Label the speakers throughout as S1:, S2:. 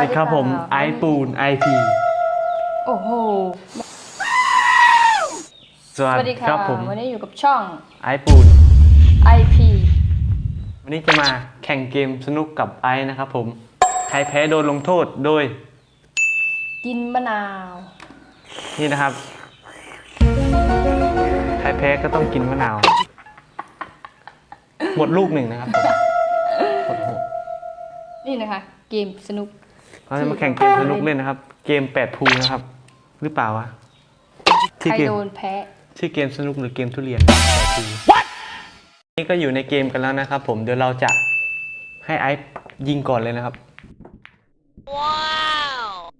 S1: วัสดีครับผมไอปูนไอพี
S2: โอ้โห
S1: สวั
S2: ส
S1: ส
S2: วัส
S1: ดี
S2: ดี
S1: ค
S2: ค่ะ
S1: รับผม
S2: วันนี้อยู่กับช่อง
S1: ไอปูน
S2: IP
S1: วันนี้จะมาแข่งเกมสนุกกับไอนะครับผม ใครแพ้โดนลงโทษโดย
S2: กินมะนาว
S1: นี่นะครับ ใครแพ้ก็ต้องกินมะนาว หมดลูกหนึ่งนะครับผมหมดหก
S2: นี่นะคะ เกมสนุก
S1: เราจะมาแข่งเกมสนุกเล่นนะครับ เกมแปดภูนะครับ หรือเปล่าวะ
S2: ใค
S1: ชื่อ
S2: ร
S1: เกม
S2: โดนแพ้
S1: ชื่อเกมสนุกหรือเกมทุเรียนแปดภูนี่ก็อยู่ในเกมกันแล้วนะครับ ผมเดี๋ยวเราจะให้ไอซ์ยิงก่อนเลยนะครับ
S2: ครับ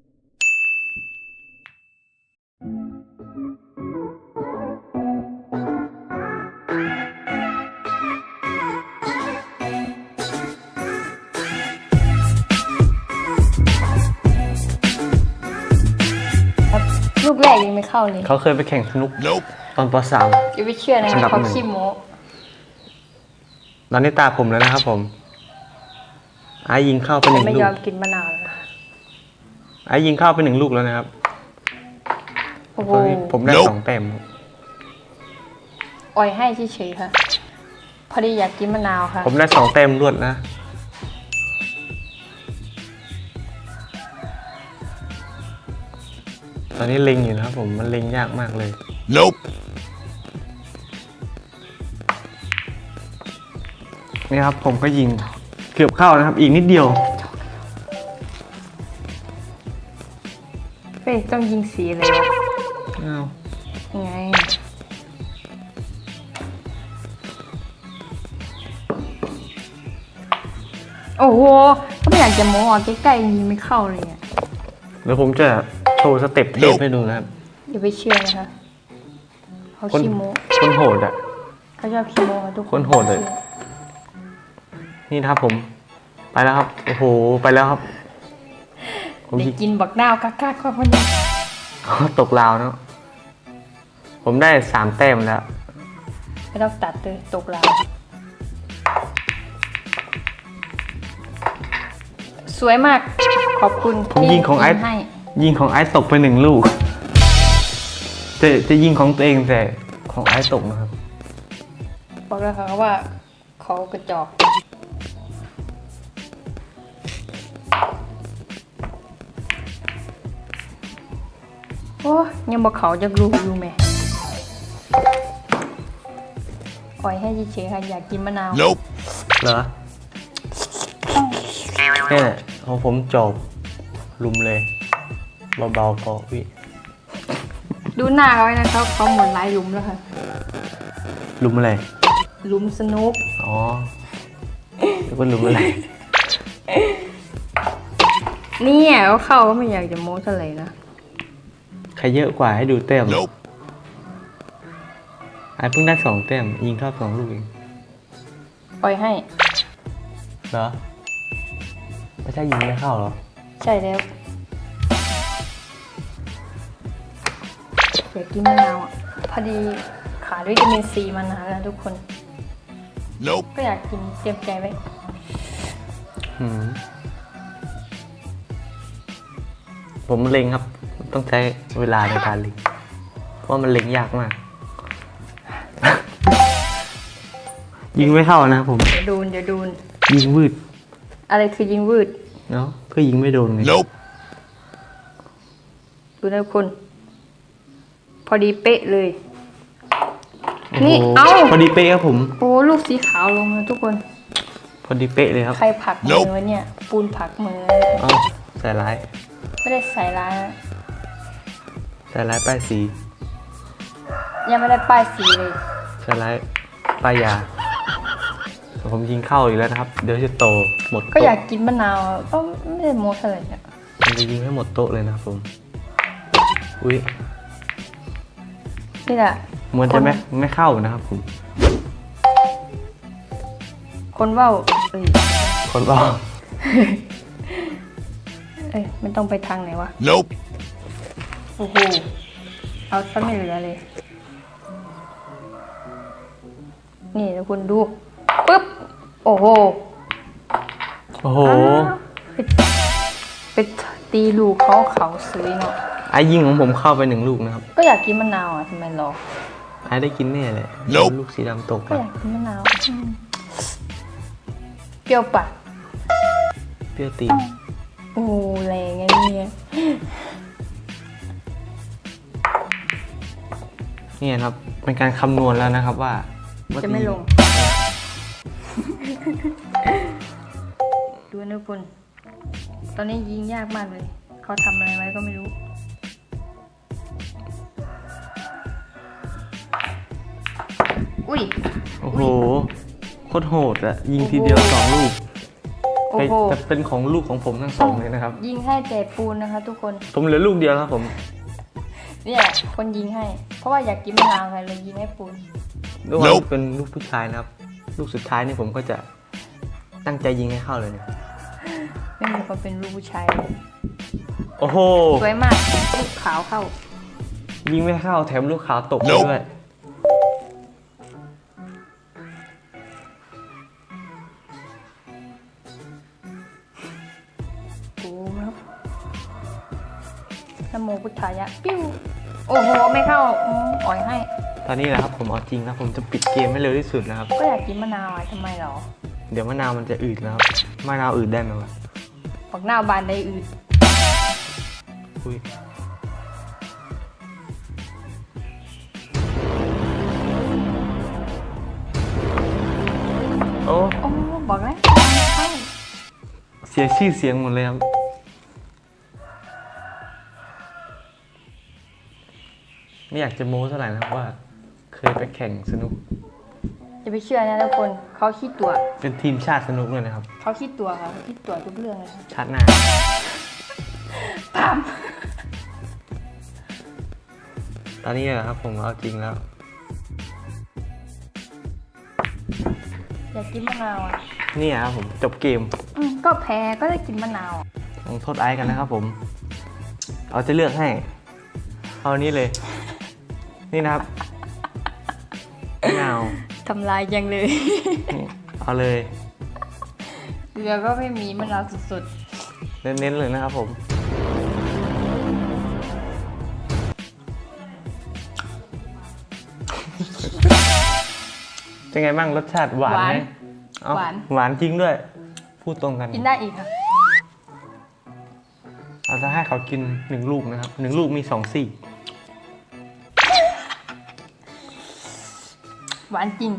S2: เข้าเลย
S1: เขาเคยไปแข่งสนุกตอนปสาม
S2: อย่าไปเชื่อนะ
S1: อันดับ
S2: เขา
S1: หนึ่ง
S2: ขี้โม้
S1: ตอนนี้ตาผมแล้วนะครับผมไอ้ยิงเข้าไปห
S2: แต่
S1: นึ่ง
S2: ไม่
S1: ลู
S2: ย
S1: ก
S2: อมกินมะนาวเลยนะ
S1: ไอ้ยิงเข้าไปหนึ่งลูกแล้วนะครับ
S2: โอ้โห
S1: ตอนนี้ผมได้สองแต้ม
S2: อ่อยให้เฉยๆค่ะ พอดีอยากกินมะนาวค่ะ
S1: ผมได้สองแต้มรวดนะ ตอนนี้เล็งอยู่นะครับผมมันเล็งยากมากเลย
S3: Nope.
S1: นี่ครับผมก็ยิงเกือบเข้านะครับ อีกนิดเดียว
S2: เฮ้ยต้องยิงสีอะไรวะ
S1: อ้าว
S2: ยังไงโอ้โห ก็ไม่อยากจะโม้อะใกล้ๆยิงไม่เข้าเลยอะ
S1: เดี๋ยวผมจะ โชว์สเต็ปเทพให้ดูนะครับ
S2: อย่าไปเชื่อนะคะเขา
S1: คน
S2: ขี้โม้
S1: คนโหดอะ
S2: เขาชอบขี้โม้ค่ะทุกคน
S1: คนโหดเลย นี่นะครับผม ไปแล้วครับ โอ้โห ไปแล้วครับ ผม
S2: เด็
S1: ยิ
S2: ก
S1: ง
S2: กินบักนาวกักกักก็คนนี้
S1: ตกราวเนาะ ผมได้สามแต้มแล้ว
S2: ไม่ต้องตัดเลยตกราวสวยมากขอบคุณ
S1: ผมยิงของไอซ์
S2: ที่ให้
S1: ยิงของไอซ์ตกไปหนึ่งลูก จะจะยิงของตัวเองแต่ของไอซ์ตกนะครับ
S2: บอกแล้วค่ะว่าเขากระจอกโอ้ยังบอกเขาจะรู้อยู่ไหมปล่อยให้เฉยๆค่ะอยากกินมะนาว
S3: Nope.
S1: เหรอเนี่ยของผมจบลุมเลย เบาๆพอวิ
S2: ดูหน้าเขาไว้นะครับเขาหมดหลายหลุมแล้วค่ะ
S1: ลุมอะไร
S2: หลุมสนุก
S1: อ๋อแล้วก็ลุมอะไร
S2: เนี่ยเขาเข้าก็ไม่อยากจะโม้เท่าไหร่นะ
S1: ใครเยอะกว่าให้ดูแต้ม
S3: Nope.
S1: ไอ้เพิ่งได้สองแต้มยิงเข้าสองลูกเอง
S2: ปล่อยให้
S1: เหรอ ไม่ใช่ยิงไม่เข้าเหรอ
S2: ใช่แล้ว อยากกินมะนาวอะพอดีขาดวิตามินซีมานานแล้วทุกคน
S3: Nope.
S2: ก็อยากกินเตรียมใจไว้
S1: อืมผมเล็งครับ ต้องใช้เวลาในการเล็งเพราะมันเล็งยากมาก ยิงไม่เข้านะครับผม
S2: เดี๋ยวดูนเดี๋ยวดูน
S1: ยิงวืด
S2: อะไรคือยิงวืด
S1: เนาะก็ยิงไม่โดนไง
S3: Nope.
S2: ดูนะทุกคน พอดีเป๊ะเลย
S1: โอ้โห
S2: นี่เอ้า
S1: พอดีเป๊ะครับผม
S2: โอ้ลูกสีขาวลงนะทุกคน
S1: พอดีเป๊ะเลยครับ
S2: ใครผลักมือ
S3: Nope
S2: วะเนี่ย ปูนผลักมือ
S1: เอ้าใส่ร้าย
S2: ไม่ได้ใส่ร้ายนะ
S1: ใส่ร้ายป้ายสี
S2: ยังไม่ได้ป้ายสีเลย
S1: ใส่ร้ายป้ายยาผมยิงเข้าอีกแล้วนะครับ เดี๋ยวจะโตหมด
S2: ก็
S1: โต๊ะ
S2: อยากกินมะนาวอะก็ไม่ได้โม้เท่าไหร่เนี่ย
S1: มันจะยิงให้หมดโต๊ะเลยนะครับผม อุ้ย
S2: นี่แหละ
S1: เหมือนจะไม่ไม่เข้านะครับผม
S2: คนเว่าเอ้ย
S1: คนรอบ
S2: เอ้ยมันต้องไปทางไหนวะ
S3: Nope.
S2: โอ้โหเอาซะไม่เหลือเลย นี่นะคุณดูปึ๊บ โอ้โห
S1: โอ้โห
S2: อ้าวไปไปตีลูกเขาเขาซื้อเนาะ
S1: ไอ้ยิงของผมเข้าไปหนึ่งลูกนะครับ
S2: ก็อยากกินมะนาวอะทำไมรอ
S1: ไอ้ได้กินแน่เลย
S3: Nope
S1: ลูกสีดำตก
S2: ก็
S1: อะ
S2: อยากกินมะนาวอืมเปรี้ยวปะ
S1: เปรี้ยวตีน
S2: โอ้แรงไงเนี่ย
S1: เนี่ยครับเป็นการคำนวณแล้วนะครับว่าว่า
S2: จะไม่ลง ดูนะทุกคนตอนนี้ยิงยากมากเลย เขาทำอะไรไว้ก็ไม่รู้ อุ้ย
S1: โอ้โหโคตรโหดอะยิงทีเดียวสองลูก
S2: โอ้โห
S1: แต่เป็นของลูกของผมทั้งสองเลยนะครับ
S2: ยิงให้แต่ปูนนะคะ ทุกคน
S1: ผมเหลือลูกเดียวครับผม
S2: เนี่ยคนยิงให้ เพราะว่าอยากกินมะนาวไงเลยยิงให้ปูน
S1: ด้วยความ
S3: Nope
S1: เป็นลูกผู้ชายนะครับ ลูกสุดท้ายนี่ผมก็จะตั้งใจยิงให้เข้าเลยเนี่ย
S2: ไม่มีคนเป็นลูกผู้ชายเลย
S1: โอ้โห
S2: สวยมากลูกขาวเข้า
S1: ยิงไม่เข้าแถมลูกขาวตกไป
S3: Nope
S1: ด้วย
S2: นโมพุทธายะปิ้วโอ้โห ไม่เข้าอืมอ่อยให้
S1: ตอนนี้แหละครับผมเอาจริงนะผมจะปิดเกมให้เร็วที่สุดนะครับ
S2: ก็อยากกินมะนาวอะทำไมหรอ
S1: เดี๋ยวมะนาวมันจะอืดนะครับมะนาวอืดได้ไหมวะ
S2: ฝักหน้าบานได้อืด
S1: อุ้ยโอ้
S2: โอ้บอกแล้วไม่เข้า
S1: เสียชื่อเสียงหมดเลยครับ ไม่อยากจะโม้เท่าไหร่นะครับว่า เคยไปแข่งสนุก
S2: จะไปเชื่อนะทุกคนเขาคิดตัว
S1: เป็นทีมชาติสนุกเลยนะครับ
S2: เขาคิดตัวค่ะคิดตัวทุกเรื่องเลยค่ะ
S1: ชาติหน้า
S2: ตาม
S1: ตอนนี้แหละครับผมเอาจริงแล้ว
S2: อยากกินมะนาวอะ
S1: นี่ครับผมจบเกม
S2: อืมก็แพ้ก็ได้กินมะนาว
S1: ลงโทษไอซ์กันนะครับผม เอาจะเลือกให้ เอาอันนี้เลย นี่นะครับไม่เอา
S2: ทำลายยังเลย
S1: นี่เอาเลย
S2: เกลือก็ไม่มีมะนาวสุด
S1: เน้นๆเลยนะครับผม เป็นไงบ้างรสชาติหวานไหมเอ้หวานจริงด้วย พูดตรงกัน
S2: ๆกินได้อีกค่ะ
S1: เราจะให้เขากินหนึ่งลูกนะครับหนึ่งลูกมีสองสี่
S2: หวานจริง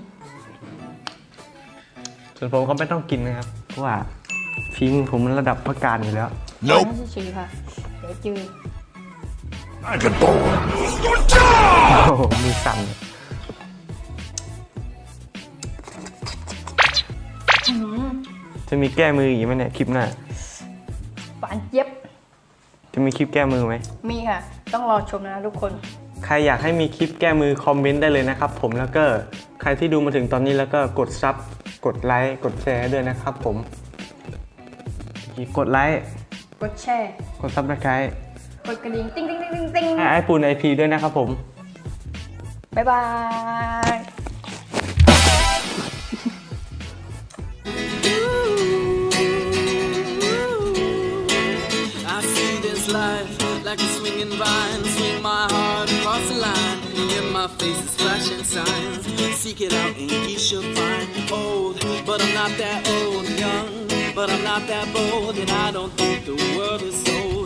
S1: ส่วนผมเขาไม่ต้องกินนะครับ เพราะว่าฝีมือผมมันระดับประการอยู่แล้ว
S2: หวาน
S3: Nope.
S2: ให้เฉยๆค่ะ เดี๋ยวจืด
S3: Dragon Ball.
S1: โอ้โหมือสั่นเลย
S2: อื้อหือ
S1: จะมีแก้มืออีกไหมเนี่ยคลิปหน้า
S2: หวานเจี๊ยบ
S1: จะมีคลิปแก้มือไหม
S2: มีค่ะ ต้องรอชมนะทุกคน
S1: ใครอยากให้มีคลิปแก้มือคอมเมนต์ได้เลยนะครับผมแล้วก็ใครที่ดูมาถึงตอนนี้แล้วก็กดซับกดไลค์กดแชร์ด้วยนะครับผมกดไลค์
S2: กดแชร์
S1: กดซับสไครต์
S2: กดกระดิ่งติ๊งติ๊งติ๊งติ๊งติ๊ง
S1: ให้ไอปูนไอพีด้วยนะครับผม
S2: บ๊ายบาย
S4: I see this life like a swinging vine. Swing my my face is flashing signs. Seek it out and you shall find. Old, but I'm not that old. Young, but I'm not that bold. And I don't think the world is so